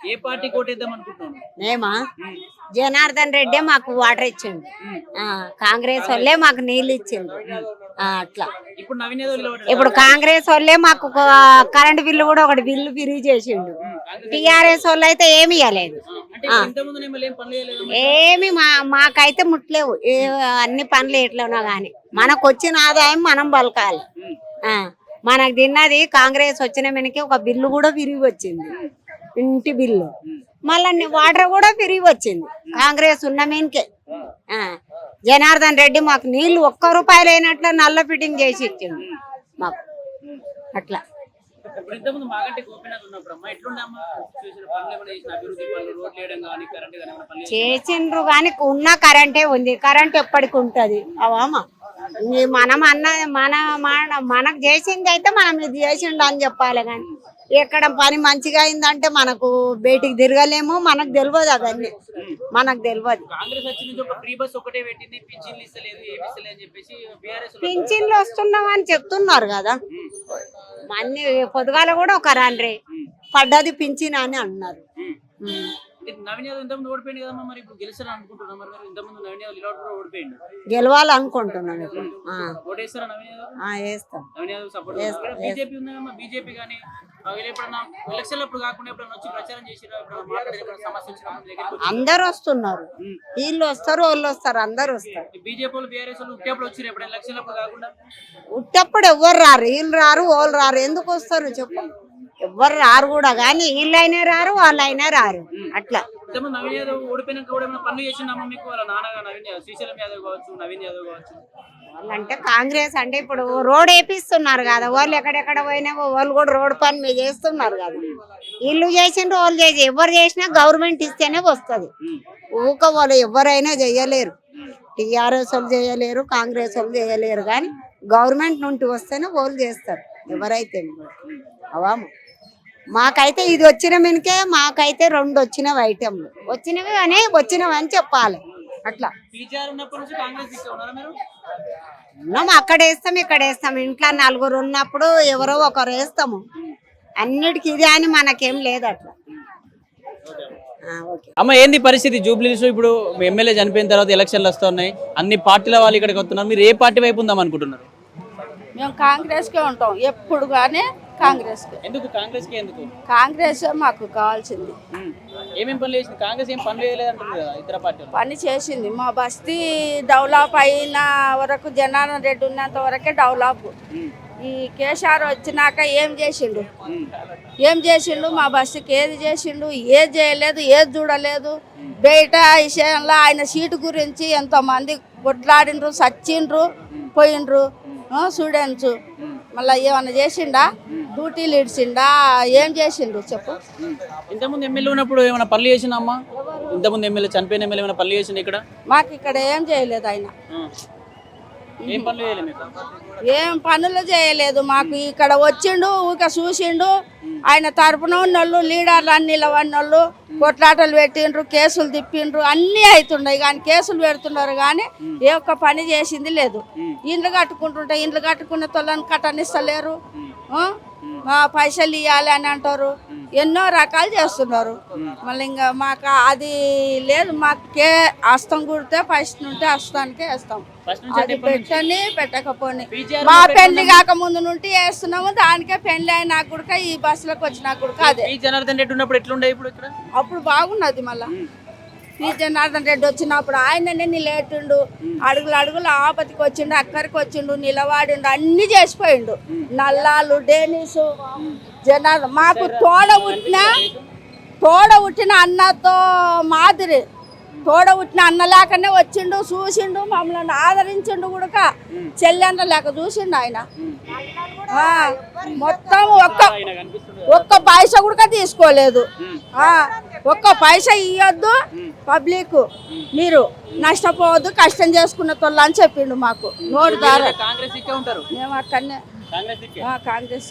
ఏ party కోటేద్దాం అనుకుంటున్నాను మేమా? జనార్దన్ రెడ్డి మాకు వాటర్ ఇచ్చిండు. ఆ, కాంగ్రెస్ వాళ్ళే మాకు నీళ్ళు ఇచ్చిండు. ఆ, అట్లా. ఇప్పుడు నవీన్ యాదవ్ నిలబడ్డాడు. ఇప్పుడు కాంగ్రెస్ వాళ్ళే మాకు ఒక కరెంట్ బిల్లు కూడా ఒకటి బిల్లు ఫ్రీ చేసిండు. టిఆర్ఎస్ వాళ్ళు అయితే ఏమి ఇవ్వలేదు అంటే ఇంత ముందు ఎమ్మెల్యే ఏం పనులు చేయలేదు ఏమి మా మాకైతే ముట్లేవు ఏ అన్ని పనులు ఎట్లనో గాని. మనకు వచ్చిన ఆదాయం మనం బలకాలి. ఆ, మనకు తిన్నది కాంగ్రెస్ వచ్చిన మనకి ఒక బిల్లు కూడా విరిగి వచ్చింది. ఇంటి బిల్లు. మళ్ళీ వాటర్ కూడా విరిగి వచ్చింది. కాంగ్రెస్ ఉన్న మీనకే. ఆ, జనార్దన్ రెడ్డి మాకు నీళ్ళు ఒక్క రూపాయలు అయినట్లు నల్ల ఫిట్టింగ్ చేసి ఇచ్చిండు. మాకు. అట్లా. చేసిండ్రు కానీ ఉన్న కరెంటే ఉంది. కరెంట్ ఎప్పటికి ఉంటది. అవామా మనం అన్న మన మన- మనకు చేసింది అయితే మనం ఇది చేసిండు అని చెప్పాలి కానీ. ఎక్కడ పని మంచిగా అయిందంటే మనకు బయటికి తిరగలేము. మనకు తెలియదు అవన్నీ మనకు తెలియదు. పింఛన్లు వస్తున్నాం అని చెప్తున్నారు కదా. అన్ని పొద్దుగాల కూడా ఒక రాండ్రి. పడ్డది పింఛన్ అని అన్నారు. నవీన్ యాదవ్ ఇంతకుముందు ఓడిపోయింది కదమ్మా మరి? ఇప్పుడు అనుకుంటున్నాం మరి? మీరు ఇంతకుముందు నవీన్ యాదవ్ నిలబడి కూడా ఓడిపోయిండు. గెలవాలనుకుంటున్నాను ఇప్పుడు. ఆ, ఓటేస్తారా నవీన్ యాదవ్? ఆ, వేస్తాం. నవీన్ యాదవ్ సపోర్ట్ బీజేపీ ఉందమ్మా బీజేపీ కానీ వీళ్ళు ఎప్పుడన్నా ఎలక్షన్ అప్పుడు కాకుండా ఎప్పుడన్నా వచ్చి ప్రచారం చేసిరా ఎప్పుడన్నా మాట్లాడి ఎప్పుడన్నా సమస్య వచ్చినప్పుడు మీ దగ్గరికి వచ్చి- అందరు వస్తున్నారు. ఉమ్. వీళ్ళు వస్తారు వాళ్ళు వస్తారు అందరు వస్తారు. ఈ బీజేపీ వాళ్ళు బీఆర్ఎస్ వాళ్ళు ఉట్టేప్పుడు వచ్చారు అప్పుడు కాకుండా? ఉట్టప్పుడు ఎవ్వరు రారు? వీళ్ళు రారు వాళ్ళు రారు. ఎందుకు వస్తారు చెప్పు. ఎవ్వరు రారు కూడా కానీ వీళ్ళైనా రారు వాళ్ళైనా రారు. అట్లా. ఇంతకుముందు నవీన్ యాదవ్ ఓడిపోయినాక కూడా ఏమైనా పనులు చేసిండమ్మా మీకు? వాళ్ళ నాన్నగా నవీన్ యాదవ్ శ్రీశైలం యాదవ్ కావచ్చు నవీన్ యాదవ్ కావచ్చు. వాళ్ళంటే కాంగ్రెస్ అంటే ఇప్పుడు రోడ్ వేపిస్తున్నారు కదా వాళ్ళు ఎక్కడెక్కడ పోయినా వాళ్ళు కూడా రోడ్ పని మీద చేస్తున్నారు కదా. వీళ్ళు చేసిండ్రు వాళ్ళు చేసి ఎవరు చేసినా గవర్నమెంట్ ఇస్తేనే వస్తుంది. ఊక వాళ్ళు ఎవరైనా చేయలేరు. టీఆర్ఎస్ వాళ్ళు చేయలేరు కాంగ్రెస్ వాళ్ళు చేయలేరు కానీ గవర్నమెంట్ నుండి వస్తేనే వాళ్ళు చేస్తారు ఎవరైతే అవాము మాకైతే ఇది వచ్చిన మినికే మాకైతే రెండు వచ్చినవి ఐటెంలు. వచ్చినవి అని వచ్చినవి అని చెప్పాలి. అట్లా. పీజీఆర్ ఉన్నప్పటి నుంచి కాంగ్రెస్ దిక్కు ఉన్నారా మీరు? ఉన్నాం అక్కడ వేస్తాం ఇక్కడ వేస్తాం. ఇంట్లో నలుగురు ఉన్నప్పుడు ఎవరో ఒకరు వేస్తాము. అన్నిటికీ ఇది అని మనకేం లేదు అట్లా. ఆ, ఓకే. అమ్మ ఏంది పరిస్థితి? జూబ్లీస్ ఇప్పుడు ఎమ్మెల్యే చనిపోయిన తర్వాత ఎలక్షన్లు వస్తున్నాయి. అన్ని పార్టీల వాళ్ళు ఇక్కడికి వస్తున్నారు. మీరు ఏ పార్టీ వైపు ఉందాం అనుకుంటున్నారు? మేము కాంగ్రెస్కే ఉంటాం. ఎప్పుడు కానీ కాంగ్రెస్కే. ఎందుకు? కాంగ్రెస్ ఎందుకు? కాంగ్రెస్ మాకు కావాల్సింది. ఉమ్. ఏమేం పనులు చేసింది? కాంగ్రెస్ ఏం పనులు కదా ఇతర పార్టీలు. పని చేసింది. మా బస్తీ డెవలప్ అయిన వరకు జనార్దన్ రెడ్డి ఉన్నంత వరకే డెవలప్ ఈ కేసీఆర్ వచ్చినాక ఏం చేసిండు? ఏం చేసిండు? మా బస్సుకి ఏది చేసిండు? ఏది చేయలేదు? ఏది చూడలేదు? బయట విషయంలో ఆయన సీటు గురించి ఎంతోమంది కొట్లాడిండ్రు సచ్చిండ్రు పోయిండ్రు. స్టూడెంట్స్. మళ్ళీ ఏమన్నా చేసిండా? డ్యూటీలు ఇడిచిండా ఏం చేసిండు చెప్పు. ఇంతకుముందు ఎమ్మెల్యే ఉన్నప్పుడు ఏమైనా పనులు అమ్మా ఇంతకుముందు ఎమ్మెల్యే చనిపోయిన ఎమ్మెల్యే ఏమైనా పనులు చేసింది ఇక్కడ? మాకు ఇక్కడ ఏం చేయలేదు ఆయన. ఏం పనులు చేయలేదు మీకు? ఏం పనులు చేయలేదు మాకు. ఇక్కడ వచ్చిండు ఊక చూసిండు. ఆయన తరపున ఉన్నోళ్ళు లీడర్లు అన్ని నిలబడినోళ్ళు కొట్లాటలు పెట్టిండ్రు కేసులు తిప్పిండ్రు అన్నీ అవుతున్నాయి కానీ కేసులు పెడుతున్నారు కానీ ఏ ఒక్క పని చేసింది లేదు. ఇండ్లు కట్టుకుంటుంటే ఇండ్లు కట్టుకున్న తొలని కట్టనిస్తలేరు. పైసలు ఇవ్వాలి అని అంటారు. ఎన్నో రకాలు చేస్తున్నారు. మళ్ళీ ఇంకా మాకు అది లేదు మాకు కే హస్తం కుడితే పైసలు ఉంటే హస్తానికే వేస్తాం. అది పెట్టని పెట్టకపోని. మా పెళ్ళి కాక ముందు నుండి వేస్తున్నాము దానికే పెళ్ళి అయినా కూడా ఈ బస్సులోకి వచ్చినా కూడా అదే. జనార్దన్ రెడ్డి ఉన్నప్పుడు ఎట్లుండే ఇప్పుడు ఇక్కడ? అప్పుడు బాగున్నది మళ్ళా. ఈ జనార్దన్ రెడ్డి వచ్చినప్పుడు ఆయననే నిలేటుండు అడుగులు అడుగులు ఆపతికి వచ్చిండు అక్కడికి వచ్చిండు నిలవాడిండు అన్ని చేసిపోయిండు. నల్లాలు డేనిసు జనార్దన్ మాకు తోడ పుట్టిన తోడ పుట్టిన అన్నతో మాదిరి. తోడ పుట్టిన అన్న లేకనే వచ్చిండు చూసిండు మమ్మల్ని ఆదరించిండు కూడా చెల్లెండ్ర లేక చూసిండు ఆయన. మొత్తం ఒక్క ఒక్క పైసా కూడా తీసుకోలేదు. ఆ, ఒక్క పైసా ఇవ్వద్దు పబ్లిక్. మీరు నష్టపోవద్దు కష్టం చేసుకున్న తొల్ల అని చెప్పిండు మాకు. నోరు దార. మేము అక్కడనే కాంగ్రెస్